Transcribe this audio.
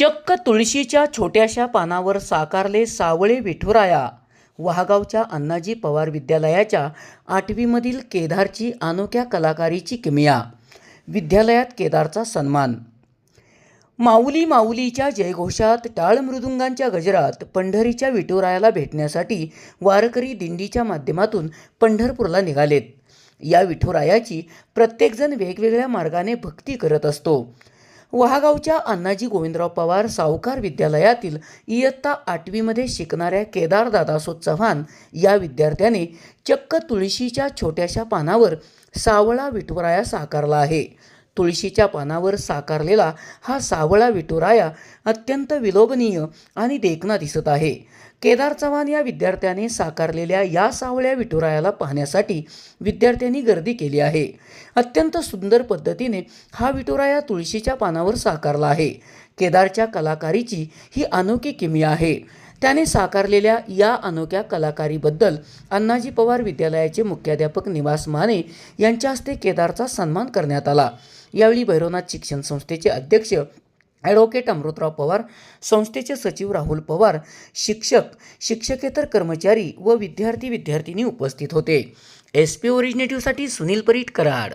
चक्क तुळशीच्या छोट्याशा पानावर साकारले सावळे विठुराया. वाहगावच्या अण्णाजी पवार विद्यालयाच्या आठवीमधील केदारची अनोख्या कलाकारीची किमिया. विद्यालयात केदारचा सन्मान. माऊली माऊलीच्या जयघोषात टाळ मृदुंगांच्या गजरात पंढरीच्या विठुरायाला भेटण्यासाठी वारकरी दिंडीच्या माध्यमातून पंढरपूरला निघालेत. या विठुरायाची प्रत्येकजण वेगवेगळ्या मार्गाने भक्ती करत असतो. वहागावच्या अण्णाजी गोविंदराव पवार सावकार विद्यालयातील इयत्ता आठवीमध्ये शिकणाऱ्या केदार दादासो चव्हाण या विद्यार्थ्याने चक्क तुळशीच्या छोट्याशा पानावर सावळा विठुराया साकारला आहे. तुळशीच्या पानावर साकारलेला हा सावळा विठुराया अत्यंत विलोभनीय आणि देखणा दिसत आहे. केदार चव्हाण या विद्यार्थ्याने साकारलेल्या या सावळ्या विठुरायाला पाहण्यासाठी विद्यार्थ्यांनी गर्दी केली आहे. अत्यंत सुंदर पद्धतीने हा विठुराया तुळशीच्या पानावर साकारला आहे. केदारच्या कलाकारीची ही अनोखी किमी आहे. त्याने साकारलेल्या या अनोख्या कलाकारीबद्दल अण्णाजी पवार विद्यालयाचे मुख्याध्यापक निवास माने यांच्या हस्ते केदारचा सन्मान करण्यात आला. यावेळी भैरवनाथ शिक्षण संस्थेचे अध्यक्ष ॲडव्होकेट अमृतराव पवार संस्थेचे सचिव राहुल पवार शिक्षक शिक्षकेतर कर्मचारी व विद्यार्थी विद्यार्थिनी उपस्थित होते. एस पी ओरिजिनेटिव्हसाठी सुनील परीट कराड.